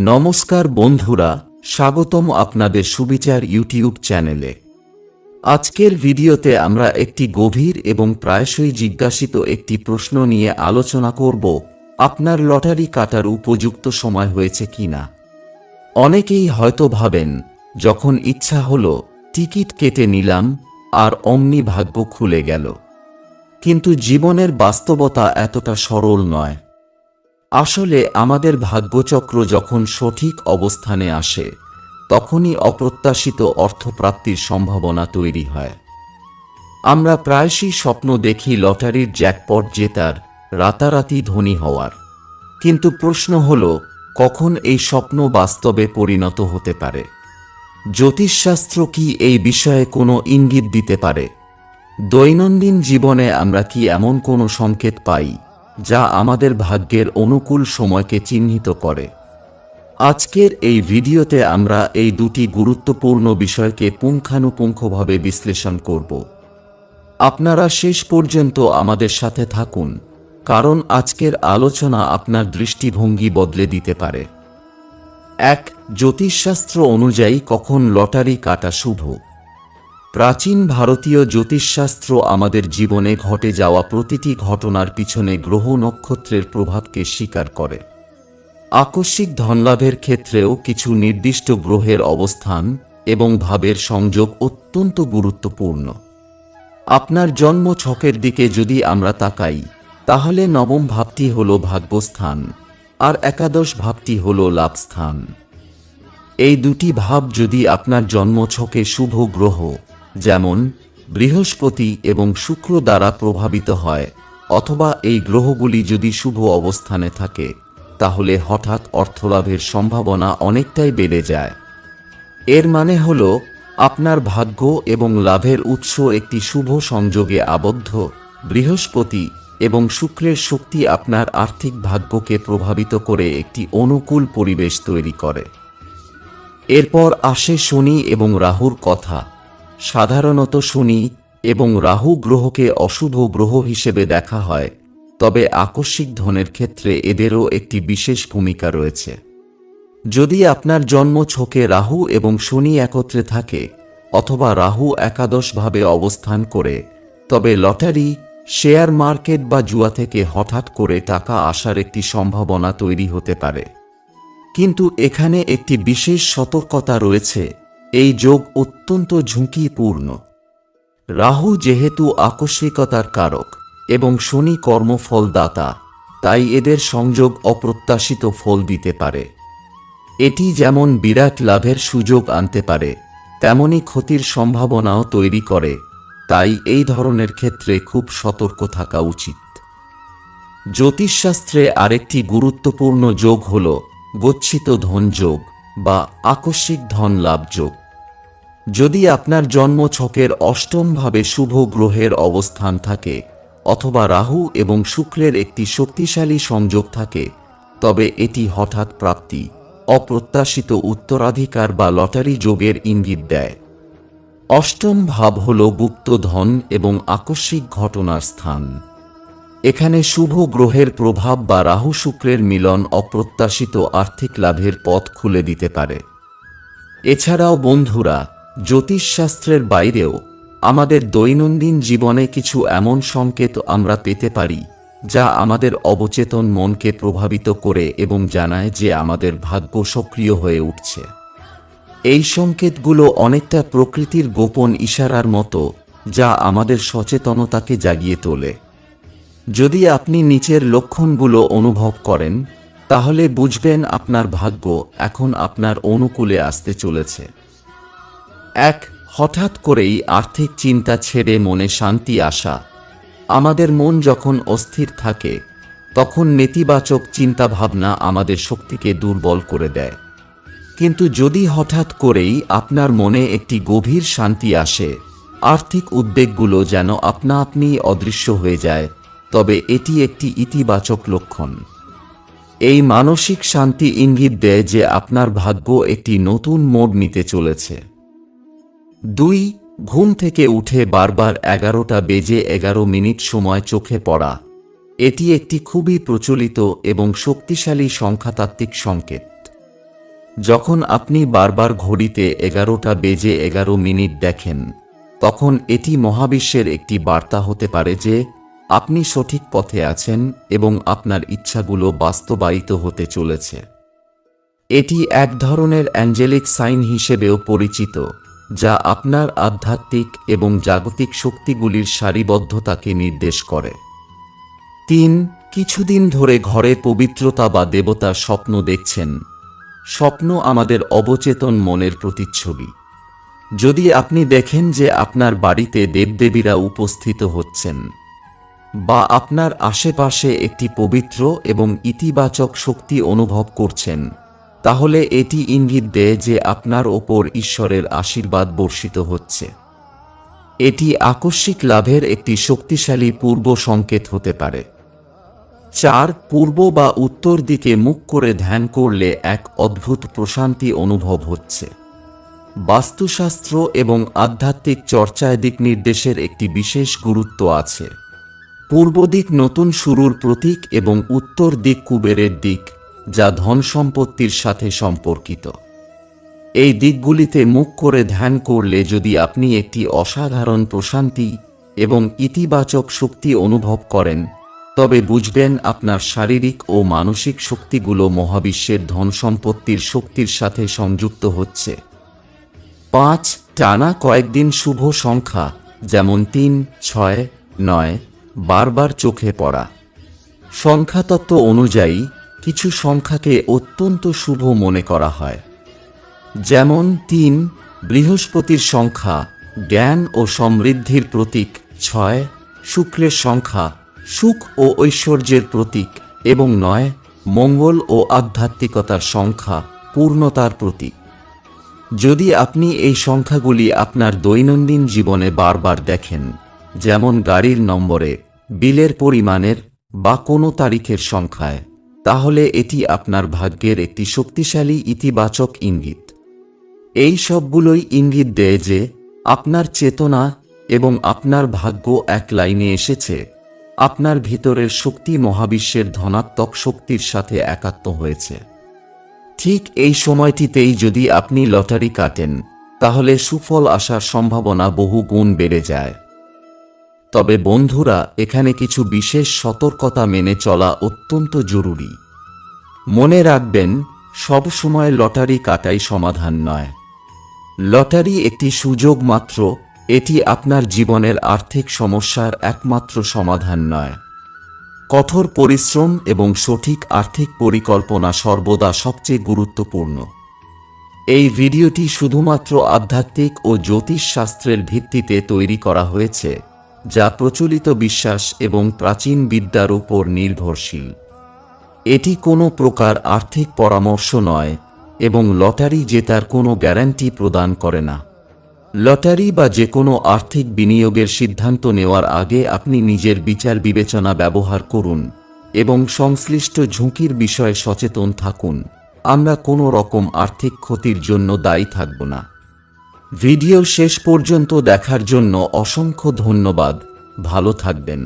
নমস্কার বন্ধুরা, স্বাগতম আপনাদের সুবিচার ইউটিউব চ্যানেলে। আজকের ভিডিওতে আমরা একটি গভীর এবং প্রায়শই জিজ্ঞাসিত একটি প্রশ্ন নিয়ে আলোচনা করব, আপনার লটারি কাটার উপযুক্ত সময় হয়েছে কিনা? অনেকেই হয়তো ভাবেন, যখন ইচ্ছা হলো, টিকিট কেটে নিলাম, আর অমনি ভাগ্য খুলে গেল। কিন্তু জীবনের বাস্তবতা এতটা সরল নয়। আসলে আমাদের ভাগ্যচক্র যখন সঠিক অবস্থানে আসে, তখনই অপ্রত্যাশিত অর্থপ্রাপ্তির সম্ভাবনা তৈরি হয়। আমরা প্রায়শই স্বপ্ন দেখি লটারির জ্যাকপট জেতার, রাতারাতি ধনী হওয়ার। কিন্তু প্রশ্ন হল, কখন এই স্বপ্ন বাস্তবে পরিণত হতে পারে? জ্যোতিষশাস্ত্র কি এই বিষয়ে কোনো ইঙ্গিত দিতে পারে? দৈনন্দিন জীবনে আমরা কি এমন কোনো সংকেত পাই? যা আমাদের ভাগ্যের অনুকূল সময়কে চিহ্নিত করে। আজকের এই ভিডিওতে আমরা এই দুটি গুরুত্বপূর্ণ বিষয়কে পুঙ্খানুপুঙ্খভাবে বিশ্লেষণ করব। আপনারা শেষ পর্যন্ত আমাদের সাথে থাকুন, কারণ আজকের আলোচনা আপনার দৃষ্টিভঙ্গি বদলে দিতে পারে। এক, জ্যোতিষশাস্ত্র অনুযায়ী কখন লটারি কাটা শুভ? প্রাচীন ভারতীয় জ্যোতিষশাস্ত্র আমাদের জীবনে ঘটে যাওয়া প্রতিটি ঘটনার পিছনে গ্রহ নক্ষত্রের প্রভাবকে স্বীকার করে। আকস্মিক ধনলাভের ক্ষেত্রেও কিছু নির্দিষ্ট গ্রহের অবস্থান এবং ভাবের সংযোগ অত্যন্ত গুরুত্বপূর্ণ। আপনার জন্ম ছকের দিকে যদি আমরা তাকাই, তাহলে নবম ভাবটি হল ভাগ্যস্থান, আর একাদশ ভাবটি হল লাভস্থান। এই দুটি ভাব যদি আপনার জন্মছকে শুভ গ্রহ যেমন, বৃহস্পতি এবং শুক্র দ্বারা প্রভাবিত হয়, অথবা এই গ্রহগুলি যদি শুভ অবস্থানে থাকে, তাহলে হঠাৎ অর্থলাভের সম্ভাবনা অনেকটাই বেড়ে যায়। এর মানে হল, আপনার ভাগ্য এবং লাভের উৎস একটি শুভ সংযোগে আবদ্ধ, বৃহস্পতি এবং শুক্রের শক্তি আপনার আর্থিক ভাগ্যকে প্রভাবিত করে একটি অনুকূল পরিবেশ তৈরি করে। এরপর আসে শনি এবং রাহুর কথা। সাধারণত শনি এবং রাহু গ্রহকে অশুভ গ্রহ হিসেবে দেখা হয়, তবে আকস্মিক ধনের ক্ষেত্রে এদেরও একটি বিশেষ ভূমিকা রয়েছে। যদি আপনার জন্ম ছকে রাহু এবং শনি একত্রে থাকে অথবা রাহু একাদশভাবে অবস্থান করে, তবে লটারি, শেয়ার মার্কেট বা জুয়া থেকে হঠাৎ করে টাকা আসার একটি সম্ভাবনা তৈরি হতে পারে। কিন্তু এখানে একটি বিশেষ সতর্কতা রয়েছে এই যোগ অত্যন্ত ঝুঁকিপূর্ণ। রাহু যেহেতু আকস্মিকতার কারক এবং শনি কর্মফলদাতা, তাই এদের সংযোগ অপ্রত্যাশিত ফল দিতে পারে। এটি যেমন বিরাট লাভের সুযোগ আনতে পারে, তেমনি ক্ষতির সম্ভাবনাও তৈরি করে, তাই এই ধরনের ক্ষেত্রে খুব সতর্ক থাকা উচিত। জ্যোতিষশাস্ত্রে আরেকটি গুরুত্বপূর্ণ যোগ হল গচ্ছিত ধন যোগ বা আকস্মিক ধন লাভ যোগ। যদি আপনার জন্ম ছকের অষ্টমভাবে শুভ গ্রহের অবস্থান থাকে, অথবা রাহু এবং শুক্রের একটি শক্তিশালী সংযোগ থাকে, তবে এটি হঠাৎ প্রাপ্তি, অপ্রত্যাশিত উত্তরাধিকার বা লটারি যোগের ইঙ্গিত দেয়। অষ্টম ভাব হল গুপ্ত ধন এবং আকস্মিক ঘটনার স্থান। এখানে শুভ গ্রহের প্রভাব বা রাহু শুক্রের মিলন অপ্রত্যাশিত আর্থিক লাভের পথ খুলে দিতে পারে। এছাড়াও বন্ধুরা জ্যোতিষশাস্ত্রের বাইরেও আমাদের দৈনন্দিন জীবনে কিছু এমন সংকেত আমরা পেতে পারি, যা আমাদের অবচেতন মনকে প্রভাবিত করে এবং জানায় যে আমাদের ভাগ্য সক্রিয় হয়ে উঠছে। এই সংকেতগুলো অনেকটা প্রকৃতির গোপন ইশারার মতো, যা আমাদের সচেতনতাকে জাগিয়ে তোলে। যদি আপনি নিচের লক্ষণগুলো অনুভব করেন, তাহলে বুঝবেন আপনার ভাগ্য এখন আপনার অনুকূলে আসতে চলেছে। এক, হঠাৎ করেই আর্থিক চিন্তা ছেড়ে মনে শান্তি আসা। আমাদের মন যখন অস্থির থাকে, তখন নেতিবাচক চিন্তাভাবনা আমাদের শক্তিকে দুর্বল করে দেয়। কিন্তু যদি হঠাৎ করেই আপনার মনে একটি গভীর শান্তি আসে, আর্থিক উদ্বেগগুলো যেন আপনা আপনি অদৃশ্য হয়ে যায়, তবে এটি একটি ইতিবাচক লক্ষণ। এই মানসিক শান্তি ইঙ্গিত দেয় যে আপনার ভাগ্য একটি নতুন মোড় নিতে চলেছে। দুই, ঘুম থেকে উঠে বারবার এগারোটা বেজে এগারো মিনিট সময় চোখে পড়া। এটি একটি খুবই প্রচলিত এবং শক্তিশালী সংখ্যাতাত্ত্বিক সংকেত। যখন আপনি বারবার ঘড়িতে এগারোটা বেজে এগারো মিনিট দেখেন, তখন এটি মহাবিশ্বের একটি বার্তা হতে পারে যে, আপনি সঠিক পথে আছেন এবং আপনার ইচ্ছাগুলো বাস্তবায়িত হতে চলেছে। এটি এক ধরনের অ্যাঞ্জেলিক সাইন হিসেবেও পরিচিত। যা আপনার আধ্যাত্মিক এবং জাগতিক শক্তিগুলির সারিবদ্ধতাকে নির্দেশ করে। তিন, কিছুদিন ধরে ঘরে পবিত্রতা বা দেবতার স্বপ্ন দেখছেন। স্বপ্ন আমাদের অবচেতন মনের প্রতিচ্ছবি। যদি আপনি দেখেন যে আপনার বাড়িতে দেবদেবীরা উপস্থিত হচ্ছেন বা আপনার আশেপাশে একটি পবিত্র এবং ইতিবাচক শক্তি অনুভব করছেন তাহলে এটি ইঙ্গিত দেয় যে আপনার ওপর ঈশ্বরের আশীর্বাদ বর্ষিত হচ্ছে। এটি আকস্মিক লাভের একটি শক্তিশালী পূর্ব সংকেত হতে পারে। চার, পূর্ব বা উত্তর দিকে মুখ করে ধ্যান করলে এক অদ্ভুত প্রশান্তি অনুভব হচ্ছে। বাস্তুশাস্ত্র এবং আধ্যাত্মিক চর্চায় দিক নির্দেশের একটি বিশেষ গুরুত্ব আছে। পূর্ব দিক নতুন শুরুর প্রতীক এবং উত্তর দিক কুবেরের দিক। যা ধন সম্পত্তির সাথে সম্পর্কিত। এই দিকগুলিতে মুখ করে ধ্যান করলে যদি আপনি একটি অসাধারণ প্রশান্তি এবং ইতিবাচক শক্তি অনুভব করেন, তবে বুঝবেন আপনার শারীরিক ও মানসিক শক্তিগুলো মহাবিশ্বের ধন সম্পত্তির শক্তির সাথে সংযুক্ত হচ্ছে। পাঁচ, টানা কয়েকদিন শুভ সংখ্যা, যেমন তিন, ছয়, নয়, বারবার চোখে পড়া। সংখ্যাতত্ত্ব অনুযায়ী কিছু সংখ্যাকে অত্যন্ত শুভ মনে করা হয়। যেমন তিন, বৃহস্পতির সংখ্যা জ্ঞান ও সমৃদ্ধির প্রতীক। ছয়, শুক্রের সংখ্যা সুখ ও ঐশ্বর্যের প্রতীক। এবং নয়, মঙ্গল ও আধ্যাত্মিকতার সংখ্যা পূর্ণতার প্রতীক। যদি আপনি এই সংখ্যাগুলি আপনার দৈনন্দিন জীবনে বারবার দেখেন, যেমন গাড়ির নম্বরে, বিলের পরিমাণের বা কোনো তারিখের সংখ্যায় তাহলে এটি আপনার ভাগ্যের একটি শক্তিশালী ইতিবাচক ইঙ্গিত। এই সবগুলোই ইঙ্গিত দেয় যে আপনার চেতনা এবং আপনার ভাগ্য এক লাইনে এসেছে। আপনার ভিতরের শক্তি মহাবিশ্বের ধনাত্মক শক্তির সাথে একাত্ম হয়েছে। ঠিক এই সময়টিতেই যদি আপনি লটারি কাটেন, তাহলে সুফল আসার সম্ভাবনা বহু গুণ বেড়ে যায়। তবে বন্ধুরা, এখানে কিছু বিশেষ সতর্কতা মেনে চলা অত্যন্ত জরুরি। মনে রাখবেন, সব সময় লটারি কাটাই সমাধান নয়। লটারি একটি সুযোগ মাত্র, এটি আপনার জীবনের আর্থিক সমস্যার একমাত্র সমাধান নয়। কঠোর পরিশ্রম এবং সঠিক আর্থিক পরিকল্পনা সর্বদা সবচেয়ে গুরুত্বপূর্ণ। এই ভিডিওটি শুধুমাত্র আধ্যাত্মিক ও জ্যোতিষশাস্ত্রের ভিত্তিতে তৈরি করা হয়েছে। যা প্রচলিত বিশ্বাস এবং প্রাচীন বিদ্যার উপর নির্ভরশীল। এটি কোনো প্রকার আর্থিক পরামর্শ নয় এবং লটারি জেতার কোনো গ্যারান্টি প্রদান করে না। লটারি বা যে কোনো আর্থিক বিনিয়োগের সিদ্ধান্ত নেওয়ার আগে আপনি নিজের বিচার বিবেচনা ব্যবহার করুন এবং সংশ্লিষ্ট ঝুঁকির বিষয়ে সচেতন থাকুন। আমরা কোনো রকম আর্থিক ক্ষতির জন্য দায়ী থাকব না। ভিডিও শেষ পর্যন্ত দেখার জন্য অসংখ্য ধন্যবাদ। ভালো থাকবেন।